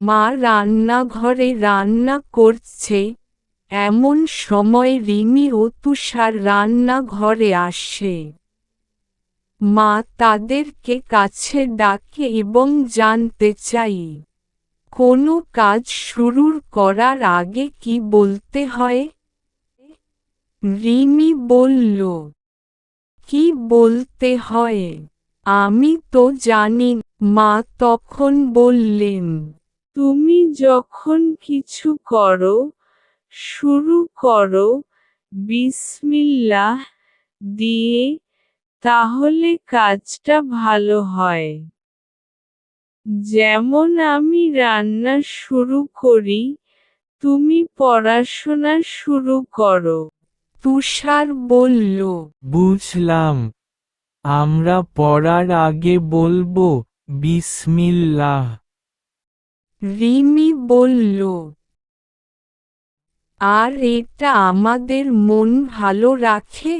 মা রান্নাঘরে রান্না করছে। এমন সময় রিমি ও তুষার রান্নাঘরে আসে। মা তাদেরকে কাছে ডাকে এবং জানতে চাই, কোনো কাজ শুরুর করার আগে কি বলতে হয়? রিমি বলল, কি বলতে হয়? আমি তো জানি। মা তখন বললেন তুমি যখন কিছু করো, শুরু করো, বিসমিল্লাহ দিয়ে, তাহলে কাজটা ভালো হয়। যেমন আমি রান্না শুরু করি, তুমি পড়াশোনা শুরু করো। তুষার বলল, বুঝলাম। আমরা পড়ার আগে বলব, বিসমিল্লাহ। রিমি বলল আর এটা আমাদের মন ভালো রাখে?